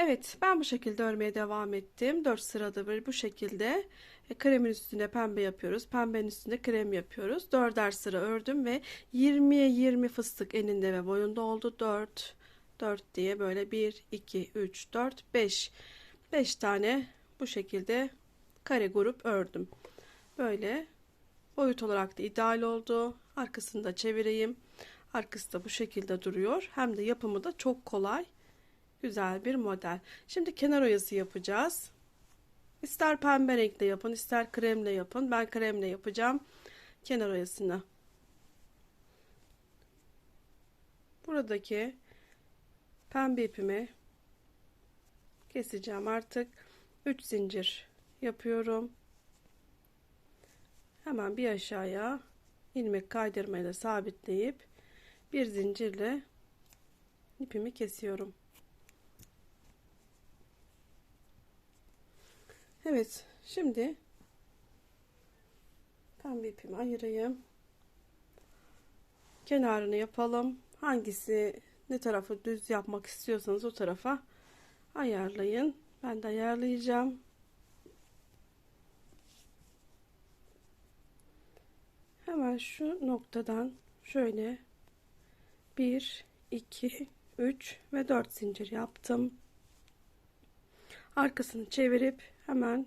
Evet, ben bu şekilde örmeye devam ettim. 4 sırada bir bu şekilde e, kremin üstüne pembe yapıyoruz. Pembenin üstüne krem yapıyoruz. Dörder sıra ördüm ve 20'ye 20 fıstık eninde ve boyunda oldu. 4 4 diye böyle 1 2 3 4 5 5 tane bu şekilde kare grup ördüm. Böyle boyut olarak da ideal oldu. Arkasını da çevireyim. Arkası da bu şekilde duruyor. Hem de yapımı da çok kolay. Güzel bir model. Şimdi kenar oyası yapacağız. İster pembe renkle yapın, ister kremle yapın. Ben kremle yapacağım kenar oyasını. Buradaki pembe ipimi keseceğim artık. 3 zincir yapıyorum. Hemen bir aşağıya ilmek kaydırmayla sabitleyip bir zincirle ipimi kesiyorum. Evet, şimdi pembe ipimi ayırayım. Kenarını yapalım. Hangisi ne tarafı düz yapmak istiyorsanız o tarafa ayarlayın. Ben de ayarlayacağım. Hemen şu noktadan şöyle 1 2 3 ve 4 zincir yaptım. Arkasını çevirip hemen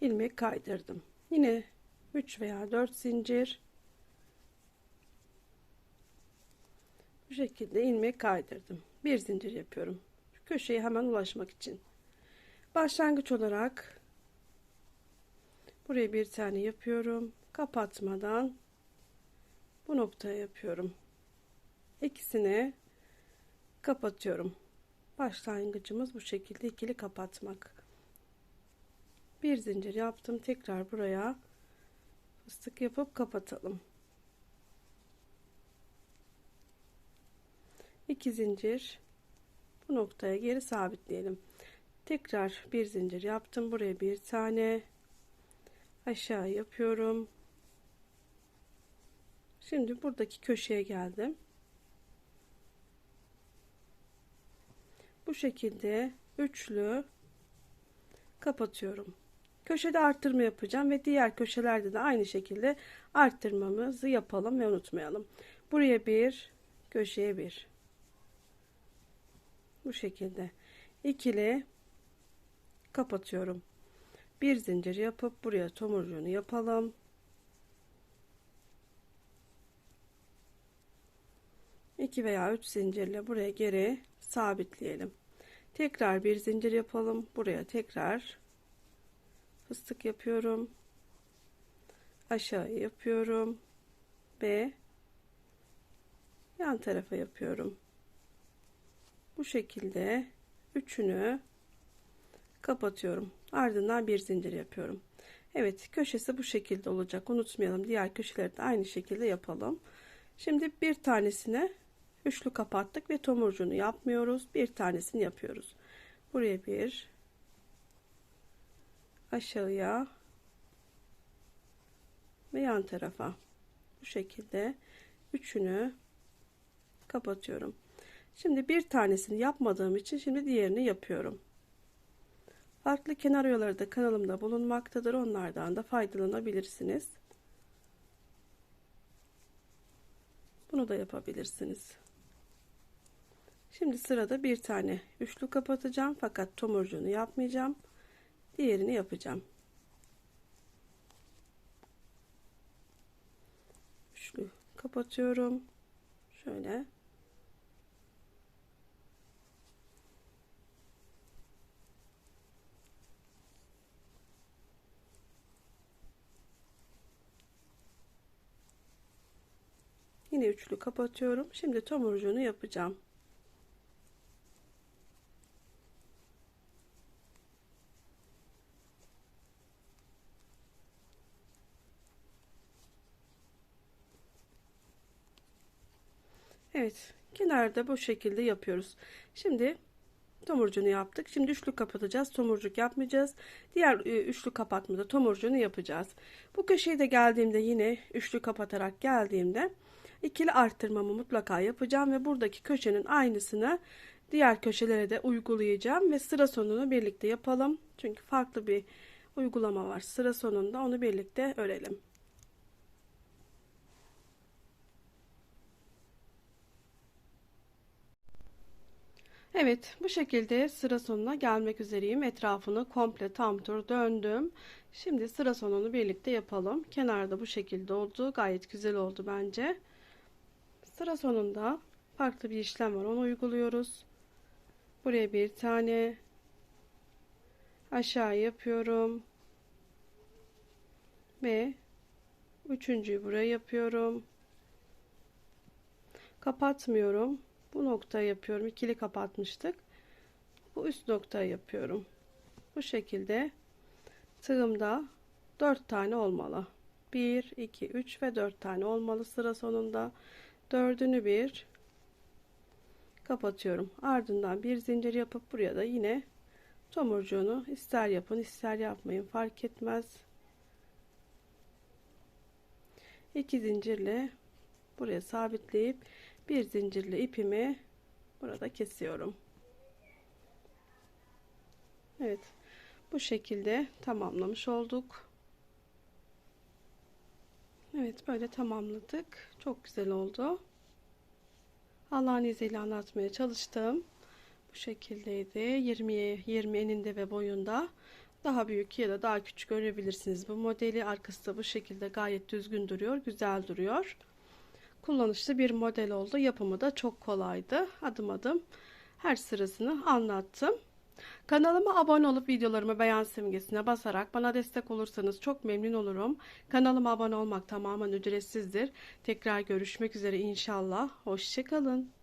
ilmek kaydırdım. Yine 3 veya 4 zincir bu şekilde ilmek kaydırdım. Bir zincir yapıyorum. Şu köşeye hemen ulaşmak için. Başlangıç olarak buraya bir tane yapıyorum. Kapatmadan bu noktaya yapıyorum. İkisini kapatıyorum. Başlangıcımız bu şekilde ikili kapatmak. Bir zincir yaptım. Tekrar buraya fıstık yapıp kapatalım. İki zincir bu noktaya geri sabitleyelim. Tekrar bir zincir yaptım. Buraya bir tane aşağı yapıyorum. Şimdi buradaki köşeye geldim. Bu şekilde üçlü kapatıyorum. Köşede arttırma yapacağım ve diğer köşelerde de aynı şekilde arttırmamızı yapalım ve unutmayalım. Buraya bir, köşeye bir. Bu şekilde ikili kapatıyorum. Bir zincir yapıp buraya tomurcuğunu yapalım. İki veya üç zincirle buraya geri sabitleyelim. Tekrar bir zincir yapalım. Buraya tekrar fıstık yapıyorum. Aşağı yapıyorum ve yan tarafa yapıyorum. Bu şekilde üçünü kapatıyorum. Ardından bir zincir yapıyorum. Evet köşesi bu şekilde olacak. Unutmayalım. Diğer köşeleri de aynı şekilde yapalım. Şimdi bir tanesine üçlü kapattık ve tomurcuğunu yapmıyoruz. Bir tanesini yapıyoruz. Buraya bir aşağıya ve yan tarafa bu şekilde üçünü kapatıyorum. Şimdi bir tanesini yapmadığım için şimdi diğerini yapıyorum. Farklı kenar oyaları da kanalımda bulunmaktadır. Onlardan da faydalanabilirsiniz. Bunu da yapabilirsiniz. Şimdi sırada bir tane üçlü kapatacağım fakat tomurcuğunu yapmayacağım. Diğerini yapacağım. Üçlü kapatıyorum. Şöyle. Yine üçlü kapatıyorum. Şimdi tomurcuğunu yapacağım. Evet, kenarda bu şekilde yapıyoruz. Şimdi tomurcuğunu yaptık. Şimdi üçlü kapatacağız. Tomurcuk yapmayacağız. Diğer e, üçlü kapatmada tomurcuğunu yapacağız. Bu köşeyi de geldiğimde yine üçlü kapatarak geldiğimde ikili arttırmamı mutlaka yapacağım ve buradaki köşenin aynısını diğer köşelere de uygulayacağım ve sıra sonunu birlikte yapalım. Çünkü farklı bir uygulama var. Sıra sonunda onu birlikte örelim. Evet, bu şekilde sıra sonuna gelmek üzereyim. Etrafını komple tam tur döndüm. Şimdi sıra sonunu birlikte yapalım. Kenarda bu şekilde oldu. Gayet güzel oldu bence. Sıra sonunda farklı bir işlem var. Onu uyguluyoruz. Buraya bir tane aşağı yapıyorum. Ve üçüncüyü buraya yapıyorum. Kapatmıyorum. Bu noktayı yapıyorum. İkili kapatmıştık. Bu üst noktayı yapıyorum. Bu şekilde tığımda 4 tane olmalı. 1, 2, 3 ve 4 tane olmalı sıra sonunda. Dördünü bir kapatıyorum. Ardından bir zincir yapıp buraya da yine tomurcuğunu ister yapın ister yapmayın fark etmez. 2 zincirle buraya sabitleyip bir zincirle ipimi burada kesiyorum. Evet. Bu şekilde tamamlamış olduk. Evet böyle tamamladık. Çok güzel oldu. Allah'ın izniyle anlatmaya çalıştım. Bu şekildeydi. 20'ye 20 eninde ve boyunda. Daha büyük ya da daha küçük görebilirsiniz bu modeli. Arkası da bu şekilde gayet düzgün duruyor. Güzel duruyor kullanışlı bir model oldu. Yapımı da çok kolaydı. Adım adım her sırasını anlattım. Kanalıma abone olup videolarımı beğen simgesine basarak bana destek olursanız çok memnun olurum. Kanalıma abone olmak tamamen ücretsizdir. Tekrar görüşmek üzere inşallah. Hoşçakalın.